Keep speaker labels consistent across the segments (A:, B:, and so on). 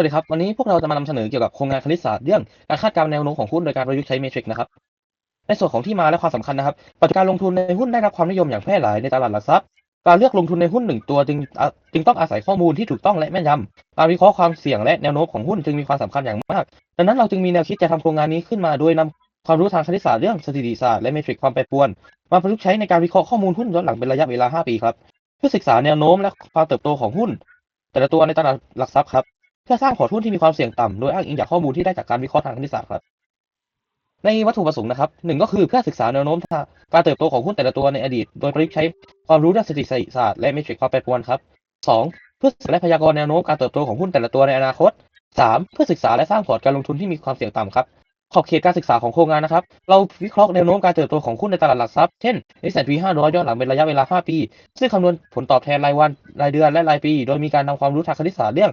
A: วัสดีครับ วันนี้พวกเราจะมานำเสนอเกี่ยวกับโครงงานคณิตศาสตร์เรื่องการคาดการณ์แนวโน้มของหุ้นโดยการประยุกต์ใช้เมทริกนะครับ ในส่วนของที่มาและความสำคัญนะครับ ปัจจุบันลงทุนในหุ้นได้รับความนิยมอย่างแพร่หลายในตลาดหลักทรัพย์ การเลือกลงทุนในหุ้นหนึ่งตัวจึงจึงต้องอาศัยข้อมูลที่ถูกต้องและแม่นยำการวิเคราะห์ความเสี่ยงและแนวโน้มของหุ้นจึงมีความสำคัญอย่างมาก ดังนั้นเราจึงมีแนวคิดจะทำโครงงานนี้ขึ้นมาโดยนำความรู้ทางคณิตศาสตร์เรื่องสถิติศาสตร์และเมทริกความแปรปรวน มาประยุกต์ใช้ในการวิเคราะห์ข้อมูลหุ้นย้อนหลังเป็นระยะเวลา 5 ปีครับเพื่อศึกษาแนวโน้มและความเติบโตของหุ้น แต่ละตัวในตลาดหลักทรัพย์ครับ พื่อสร้างพอร์ตหุ้นที่มีความเสี่ยงต่ำโดยอ้างอิงจากข้อมูลที่ได้จากการวิเคราะห์ทางคณิตศาสตร์ครับในวัตถุประสงค์นะครับหนึ่งก็คือเพื่อศึกษาแนวโน้มการเติบโตของหุ้นแต่ละตัวในอดีต โดยประยุกต์ใช้ความรู้ด้านสถิติศาสตร์และเมทริกความแปรปรวนครับสองเพื่อศึกษาและพยากรณ์แนวโน้มการเติบโตของหุ้นแต่ละตัวในอนาคตสามเพื่อศึกษาและสร้างพอร์ตการลงทุนที่มีความเสี่ยงต่ำครับขอบเขตการศึกษาของโครงงานนะครับ เราวิเคราะห์แนวโน้มการเติบโตของหุ้นในตลาดหลักทรัพย์ เช่น S&P 500 ย้อนหลังเป็นระยะเวลา 5 ปี ซึ่งคำนวณผลตอบแทนรายวัน รายเดือน และรายปี โดยมีการนำความรู้ทางคณิตศาสตร์เรื่อง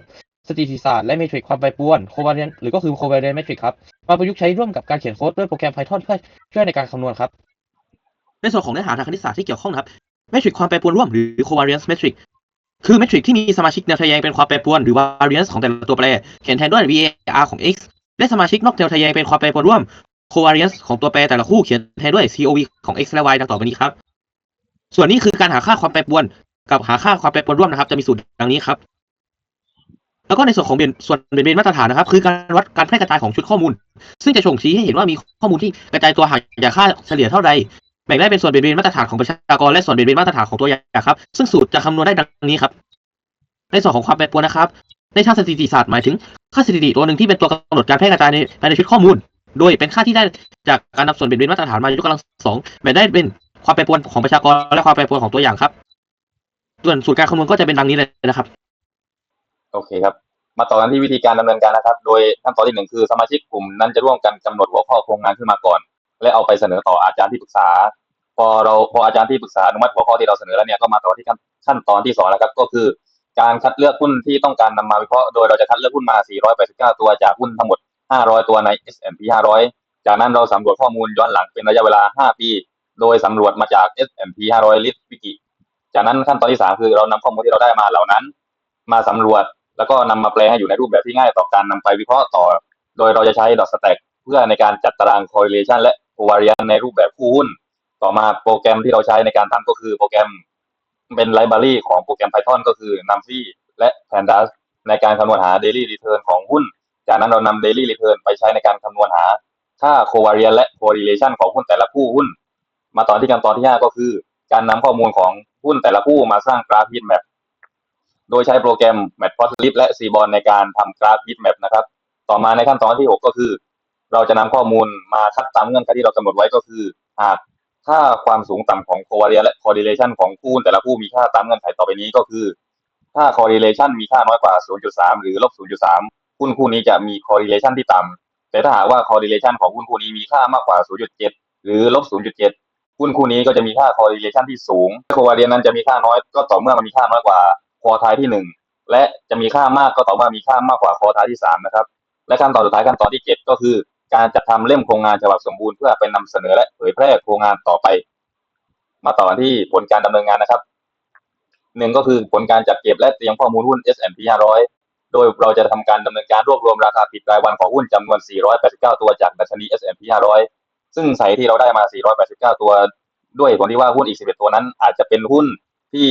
A: สถิติศาสตร์และเมทริกความแปรปรวนโควาเรนหรือก็คือโควาเรนเมทริกครับมาประยุกต์ใช้ร่วมกับการเขียนโค้ดด้วยโปรแกรม Python เพื่อช่วยในการคำนวณครับ
B: ในส่วนของเนื้อหาทางคณิตศาสตร์ที่เกี่ยวข้องนะครับเมทริกความแปรปรวนร่วมหรือ covariance metric คือเมทริกที่มีสมาชิกแนวทแยงเป็นความแปรปรวนหรือ variance ของแต่ละตัวแปรเขียนแทนด้วย var ของ x และสมาชิกนอกแนวทแยงเป็นความแปรปรวนร่วม covariance ของตัวแปรแต่ละคู่เขียนแทนด้วย cov ของ x และ y ดังต่อไปนี้ครับ ส่วนนี้คือการหาค่าความแปรปรวน กับหาค่าความแปรปรวนร่วมนะครับ จะมีสูตรดังนี้ครับ แล้วก็ในส่วนของเบนส่วนเบนเบนมาตรฐานนะครับ คือการวัดการแพร่กระจายของชุดข้อมูล ซึ่งจะส่งชี้ให้เห็นว่ามีข้อมูลที่กระจายตัวห่างจากค่าเฉลี่ยเท่าใดแบ่งได้เป็นส่วนเบนเบนมาตรฐานของประชากรและส่วนเบนเบนมาตรฐานของตัวอย่างครับ ซึ่งสูตรจะคำนวณได้ดังนี้ครับ ในส่วนของความแปรปรวนนะครับ ในทางสถิติศาสตร์หมายถึงค่าสถิติตัวหนึ่งที่เป็นตัวกำหนดการแพร่กระจายในภายในชุดข้อมูล โดยเป็นค่าที่ได้จากการนำส่วนเบนเบนมาตรฐานมายกกำลังสองแบ่งได้เป็นความแปรปรวนของประชากรและความแปรปรวนของตัวอย่างครับ ส่วนสูตรการคำนวณก็จะเป็นดังนี้เลยนะครับ
C: โอเคครับ มาต่อกันที่วิธีการดำเนินการนะครับ โดยขั้นตอนที่หนึ่งคือสมาชิกกลุ่มนั้นจะร่วมกันกำหนดหัวข้อโครงงานขึ้นมาก่อน และเอาไปเสนอต่ออาจารย์ที่ปรึกษา พอเราพออาจารย์ที่ปรึกษาอนุมัติหัวข้อที่เราเสนอแล้วเนี่ยก็มาต่อที่ขั้นขั้นตอนที่สองแล้วครับ ก็คือ การคัดเลือกหุ้นที่ต้องการนำมาวิเคราะห์โดยเราจะคัดเลือกหุ้นมา 489 ตัวจากหุ้นทั้งหมด 500 ตัวใน S&P 500 จากนั้นเราสำรวจข้อมูลย้อนหลังเป็นระยะเวลา 5 ปี โดยสำรวจมาจาก S&P 500 List Wiki จากนั้นขั้นตอนที่สามคือเรานำข้อมูลที่เราได้มาเหล่านั้น มาสำรวจ แล้วก็นำมาแปลให้อยู่ในรูปแบบที่ง่ายต่อการนำไปวิเคราะห์ต่อ โดยเราจะใช้ dot stack เพื่อในการจัดตาราง correlation และ covariance ในรูปแบบคู่หุ้น ต่อมาโปรแกรมที่เราใช้ในการทำก็คือโปรแกรมเป็นไลบรารีของโปรแกรม Python ก็คือ NumPy และ Pandas ในการคำนวณหา daily return ของหุ้น จากนั้นเรานำ daily return ไปใช้ในการคำนวณหาค่า covariance และ correlation ของหุ้นแต่ละคู่หุ้น มาตอนที่ขั้นตอนที่ห้าก็คือ การนำข้อมูลของหุ้นแต่ละคู่มาสร้างกราฟ heat map โดยใช้โปรแกรม Matplotlib และ Seaborn ในการทำกราฟ heat map นะครับ ต่อมาในขั้นตอนที่ 6 ก็คือ เราจะนำข้อมูลมาคัดตามเงื่อนไขที่เรากำหนดไว้ก็คือ หากค่าความสูงต่ำของ covariance และ correlation ของคู่แต่ละคู่มีค่าตามเงื่อนไขต่อไปนี้ก็คือ ถ้า correlation มีค่าน้อยกว่า 0.3 หรือลบ 0.3 หุ้นคู่นี้จะมี correlation ที่ต่ำแต่ถ้าหากว่า correlation ของหุ้นคู่นี้มีค่ามากกว่า 0.7 หรือลบ 0.7 หุ้นคู่นี้ก็จะมีค่า correlation ที่สูง covariance นั้นจะมีค่าน้อยก็ต่อเมื่อมันมีค่าน้อยกว่า ทายที่หนึ่งและจะมีค่ามากก็ต่อเมื่อมีค่ามากกว่าคอทายที่สามนะครับ และขั้นตอนสุดท้ายขั้นตอนที่เจ็ดก็คือ การจัดทำเล่มโครงงานฉบับสมบูรณ์เพื่อเป็นนำเสนอและเผยแพร่โครงงานต่อไป มาต่อที่ผลการดำเนินงานนะครับหนึ่งก็คือผลการจัดเก็บและเตรียมข้อมูลหุ้น S&P 500 โดยเราจะทำการดำเนินการรวบรวมราคาปิดรายวันของหุ้นจำนวน 489 ตัวจากดัชนี S&P 500 ซึ่งใสายที่เราได้มา 489 ตัว ด้วยผลที่ว่าหุ้นอีก 11 ตัวนั้น อาจจะเป็นหุ้นที่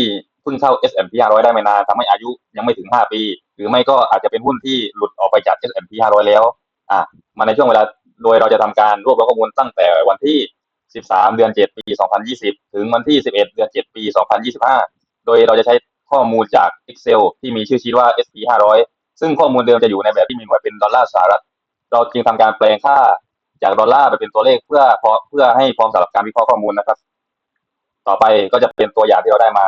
C: พิ่งเข้า S&P 500 ได้ไม่นานทำให้อายุยังไม่ถึง 5 ปี หรือไม่ก็อาจจะเป็นหุ้นที่หลุดออกไปจาก S&P 500 แล้วอะมาในช่วงเวลาโดยเราจะทำการรวบรวมข้อมูลตั้งแต่วันที่ 13 เดือน 7 ปี 2020 ถึงวันที่ 11 เดือน 7 ปี 2025 โดยเราจะใช้ข้อมูลจาก Excel ที่มีชื่อชีตว่า SP 500 ซึ่งข้อมูลเดิมจะอยู่ในแบบที่มีหน่วยเป็นดอลลาร์สหรัฐ เราจึงทำการแปลงค่าจากดอลลาร์ไปเป็นตัวเลขเพื่อพอเพื่อให้พร้อมสำหรับการวิเคราะห์ข้อมูลนะครับ ต่อไปก็จะเป็นตัวอย่างที่เราได้มา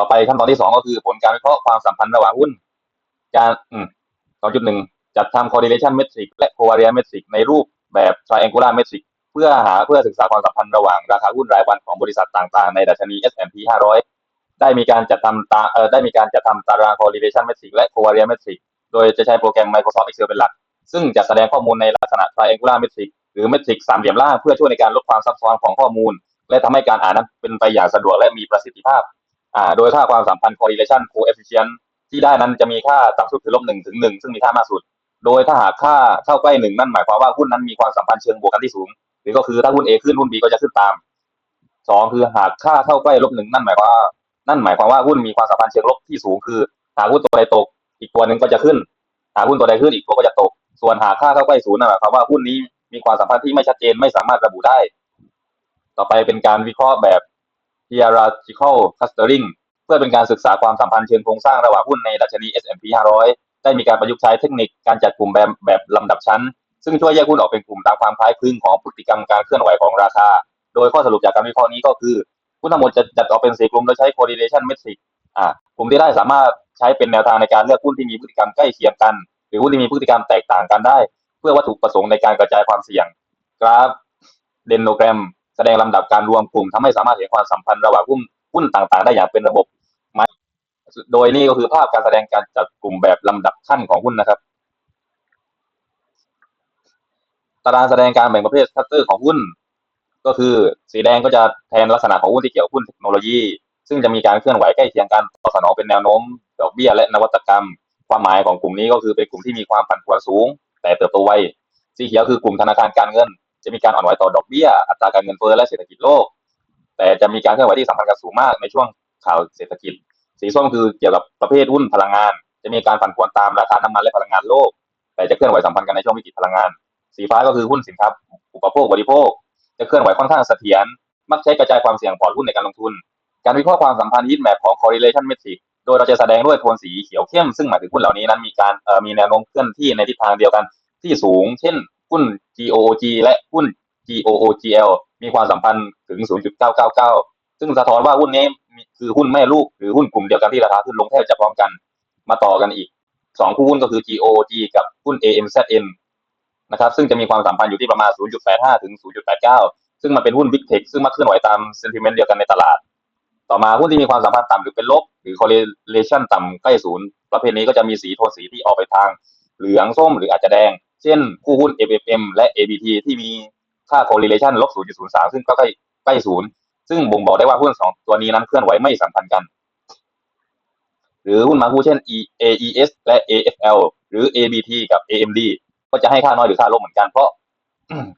C: ต่อไปขั้นตอนที่สองก็คือผลการวิเคราะห์ความสัมพันธ์ระหว่างหุ้น การอืมสองจุดหนึ่งจัดทำ correlation metric และ covariance metric ในรูปแบบ triangular metric เพื่อหาเพื่อศึกษาความสัมพันธ์ระหว่างราคาหุ้นรายวันของบริษัทต่างๆ ในดัชนี S&P 500 ได้มีการจัดทำตาเอ่อได้มีการจัดทำตาราง correlation metric และ covariance metric โดยจะใช้โปรแกรม Microsoft Excel เป็นหลัก ซึ่งจะแสดงข้อมูลในลักษณะ triangular metric หรือ metric สามเหลี่ยมล่างเพื่อช่วยในการลดความซับซ้อนของข้อมูล และทำให้การอ่านนั้นเป็นไปอย่างสะดวกและมีประสิทธิภาพ อ่าโดยค่าความสัมพันธ์ correlation coefficient ที่ได้นั้นจะมีค่าต่ำสุดคือลบหนึ่งถึงหนึ่งซึ่งมีค่ามากสุด โดยถ้าหากค่าเข้าใกล้หนึ่งนั่นหมายความว่าหุ้นนั้นมีความสัมพันธ์เชิงบวกกันที่สูง หรือก็คือถ้าหุ้น A ขึ้นหุ้น B ก็จะขึ้นตามสองคือหากค่าเข้าใกล้ลบหนึ่งนั่นหมายความว่านั่นหมายความว่าหุ้นมีความสัมพันธ์เชิงลบที่สูงคือ หากหุ้นตัวใดตก อีกตัวหนึ่งก็จะขึ้น หากหุ้นตัวใดขึ้นอีกตัวก็จะตก ส่วนหากค่าเข้าใกล้ศูนย์นั่นหมายความว่าหุ้นนี้มีความสัมพันธ์ที่ไม่ชัดเจนไม่สามารถระบุได้ ต่อไปเป็นการวิเคราะห์แบบ hierarchical clustering เพื่อเป็นการศึกษาความสัมพันธ์เชิงโครงสร้างระหว่างหุ้นในดัชนี S&P 500 ได้มีการประยุกต์ใช้เทคนิคการจัดกลุ่มแบบแบบลำดับชั้น ซึ่งช่วยแยกหุ้นออกเป็นกลุ่มตามความคล้ายคลึงของพฤติกรรมการเคลื่อนไหวของราคา โดยข้อสรุปจากการวิเคราะห์นี้ก็คือหุ้นทั้งหมดจะจัดออกเป็นสี่กลุ่มโดยใช้ correlation metric อ่ากลุ่มที่ได้สามารถใช้เป็นแนวทางในการเลือกหุ้นที่มีพฤติกรรมใกล้เคียงกัน หรือหุ้นที่มีพฤติกรรมแตกต่างกันได้ เพื่อวัตถุประสงค์ในการกระจายความเสี่ยงกราฟเดนโนแกรม แสดงลำดับการรวมกลุ่มทำให้สามารถเห็นความสัมพันธ์ระหว่างหุ้นหุ้นต่างๆ ได้อย่างเป็นระบบไหมโดยนี่ก็คือภาพการแสดงการจัดกลุ่มแบบลำดับขั้นของหุ้นนะครับ ตารางแสดงการแบ่งประเภทคลัสเตอร์ของหุ้น ก็คือสีแดงก็จะแทนลักษณะของหุ้นที่เกี่ยวกับหุ้นเทคโนโลยี ซึ่งจะมีการเคลื่อนไหวใกล้เคียงกันตอบสนองเป็นแนวโน้มดอกเบี้ยและนวัตกรรม ความหมายของกลุ่มนี้ก็คือเป็นกลุ่มที่มีความผันผวนสูง แต่เติบโตไวสีเขียวคือกลุ่มธนาคารการเงิน จะมีการอ่อนไหวต่อดอกเบี้ย อัตราการเงินเฟ้อและเศรษฐกิจโลก แต่จะมีการเคลื่อนไหวที่สัมพันธ์กันสูงมากในช่วงข่าวเศรษฐกิจ สีส้มคือเกี่ยวกับประเภทหุ้นพลังงาน จะมีการผันผวนตามราคาน้ำมันและพลังงานโลก แต่จะเคลื่อนไหวสัมพันธ์กันในช่วงวิกฤตพลังงาน สีฟ้าก็คือหุ้นสินค้าอุปโภคบริโภค จะเคลื่อนไหวค่อนข้างเสถียรมักใช้กระจายความเสี่ยงพอร์ตหุ้นในการลงทุน การวิเคราะห์ความสัมพันธ์ heat map ของ correlation metric โดยเราจะแสดงด้วยโทนสีเขียวเข้ม ซึ่งหมายถึงหุ้นเหล่านี้นั้นมีการมีแนวโน้มเคลื่อนที่ในทิศทางเดียวกันที่สูง เช่น หุ้น GOOG และหุ้น GOOGL มีความสัมพันธ์ถึง 0.999 ซึ่งสะท้อนว่าหุ้นนี้คือหุ้นแม่ลูกหรือหุ้นกลุ่มเดียวกันที่ราคาขึ้นลงแทบจะพร้อมกัน มาต่อกันอีกสองคู่หุ้นก็คือ GOOG กับหุ้น AMZN นะครับซึ่งจะมีความสัมพันธ์อยู่ที่ประมาณ 0.85 ถึง 0.89 ซึ่งมันเป็นหุ้น Big Tech ซึ่งมักเคลื่อนไหวตาม sentiment เดียวกันในตลาด ต่อมาหุ้นที่มีความสัมพันธ์ต่ำหรือเป็นลบ หรือ correlation ต่ำใกล้ศูนย์ประเภทนี้ก็จะมีสีโทนสีที่ออกไปทางเหลืองส้มหรืออาจจะแดง เช่นคู่หุ้น FFM และ ABT ที่มีค่า correlation ลบ 0.03 ซึ่งก็ใกล้ใกล้ศูนย์ซึ่งบ่งบอกได้ว่าหุ้นสองตัวนี้นั้นเคลื่อนไหวไม่สัมพันธ์กัน หรือหุ้นมาคู่เช่น AES และ AFL หรือ ABT กับ AMD ก็จะให้ค่าน้อยหรือค่าลบเหมือนกันเพราะ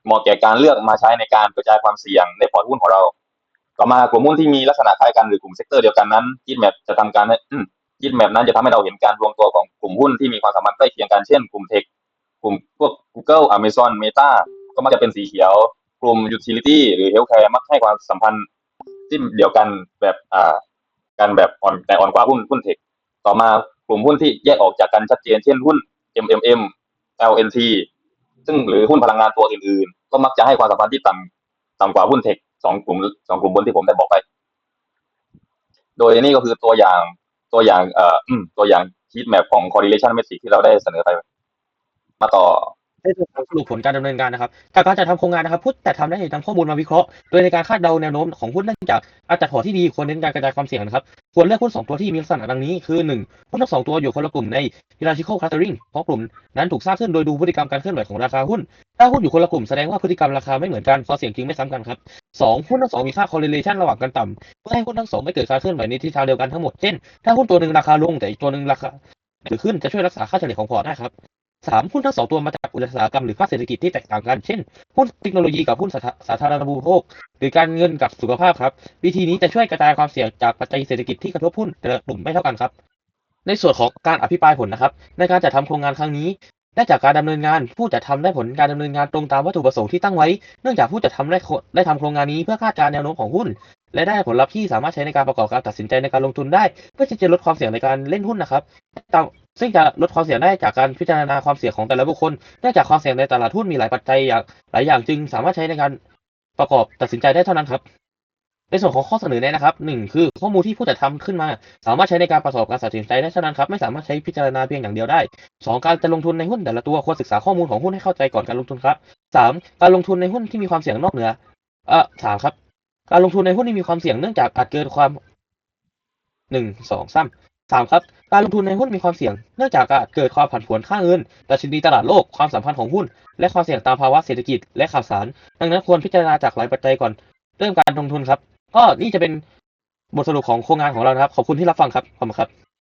C: เหมาะแก่การเลือกมาใช้ในการกระจายความเสี่ยงในพอร์ตหุ้นของเรา ต่อมากลุ่มหุ้นที่มีลักษณะคล้ายกันหรือกลุ่มเซกเตอร์เดียวกันนั้นคิดแมปจะทำการให้คิดแมปนั้นจะทำให้เราเห็นการรวมตัวของกลุ่มหุ้นที่มีความสัมพันธ์ใกล้เคียงกันเช่นกลุ่มเทค กลุ่มพวก Google Amazon Meta ก็มักจะเป็นสีเขียว กลุ่ม Utility หรือ Healthcare มักให้ความสัมพันธ์ที่เดียวกันแบบอ่ากันแบบอ่อนแต่อ่อนกว่าหุ้นหุ้นเทคต่อมากลุ่มหุ้นที่แยกออกจากกันชัดเจนเช่นหุ้น MMM LNT ซึ่งหรือหุ้นพลังงานตัวอื่นๆ ก็มักจะให้ความสัมพันธ์ที่ต่ำต่ำกว่าหุ้นเทคสองกลุ่มสองกลุ่มบนที่ผมได้บอกไป โดยนี่ก็คือตัวอย่างตัวอย่างเอ่อตัวอย่าง heat map ของ correlation metric ที่เราได้เสนอไป มาต่อ
A: ในส่วนของสรุปผลการดำเนินการนะครับจากการจัดทำโครงงานนะครับผู้จัดทำได้นำข้อมูลมาวิเคราะห์ โดยในการคาดเดาแนวโน้มของหุ้นเนื่องจากการจัดพอที่ดีควรเน้นการกระจายความเสี่ยงนะครับควรเลือกหุ้นสองตัวที่มีลักษณะดังนี้คือหนึ่งหุ้นทั้งสองตัวอยู่คนละกลุ่มใน hierarchical clustering เพราะกลุ่มนั้นถูกสร้างขึ้นโดยดูพฤติกรรมการเคลื่อนไหวของราคาหุ้น ถ้าหุ้นอยู่คนละกลุ่มแสดงว่าพฤติกรรมราคาไม่เหมือนกันความเสี่ยงจริงไม่ซ้ำกันครับสองหุ้นทั้งสองมีค่า correlation ระหว่างกันต่ำเพื่อให้หุ้นทั้งสองไม่เกิดการเคลื่อนไหวในทิศทางเดียวกันทั้งหมดเช่นถ้าหุ้นตัวหนึ่งราคาลงแต่อีกตัวหนึ่งราคาหรือขึ้นจะช่วยรักษาค่าเฉลี่ยของพอร์ตได้ครับ สามหุ้นทั้งสองตัวมาจากอุตสาหกรรมหรือภาคเศรษฐกิจที่แตกต่างกัน เช่น หุ้นเทคโนโลยีกับหุ้นสาธารณูปโภค หรือการเงินกับสุขภาพครับ วิธีนี้จะช่วยกระจายความเสี่ยงจากปัจจัยเศรษฐกิจที่กระทบหุ้นแต่ละกลุ่มไม่เท่ากันครับ ในส่วนของการอภิปรายผลนะครับ ในการจัดทำโครงงานครั้งนี้ได้จากการดำเนินงาน ผู้จัดทำได้ผลการดำเนินงานตรงตามวัตถุประสงค์ที่ตั้งไว้ เนื่องจากผู้จัดทำได้ได้ทำโครงงานนี้เพื่อคาดการณ์แนวโน้มของหุ้น และได้ผลลัพธ์ที่สามารถใช้ในการประกอบการตัดสินใจในการลงทุนได้ เพื่อที่จะลดความเสี่ยงในการเล่นหุ้นนะครับ ซึ่งจะลดความเสี่ยงได้จากการพิจารณาความเสี่ยงของแต่ละบุคคลเนื่องจากความเสี่ยงในตลาดหุ้นมีหลายปัจจัยอย่างหลายอย่างจึงสามารถใช้ในการประกอบตัดสินใจได้เท่านั้นครับ ในส่วนของข้อเสนอแนะนะครับหนึ่งคือข้อมูลที่ผู้จัดทำขึ้นมา สามารถใช้ในการประกอบการตัดสินใจได้เท่านั้นครับไม่สามารถใช้พิจารณาเพียงอย่างเดียวได้สองการจะลงทุนในหุ้นแต่ละตัวควรศึกษาข้อมูลของหุ้นให้เข้าใจก่อนการลงทุนครับสามการลงทุนในหุ้นที่มีความเสี่ยงนอกเหนือเอ่อสามครับ การลงทุนในหุ้นที่มีความเสี่ยงเนื่องจากอาจเกิดความหนึ่งสองสาม สามครับ การลงทุนในหุ้นมีความเสี่ยง เนื่องจากอาจเกิดความผันผวนค่าเงินดัชนีตลาดโลก ความสัมพันธ์ของหุ้น และความเสี่ยงตามภาวะเศรษฐกิจและข่าวสาร ดังนั้นควรพิจารณาจากหลายปัจจัยก่อน เริ่มการลงทุนครับ ก็นี่จะเป็นบทสรุปของโครงงานของเรานะครับ ขอบคุณที่รับฟังครับ ขอบคุณครับ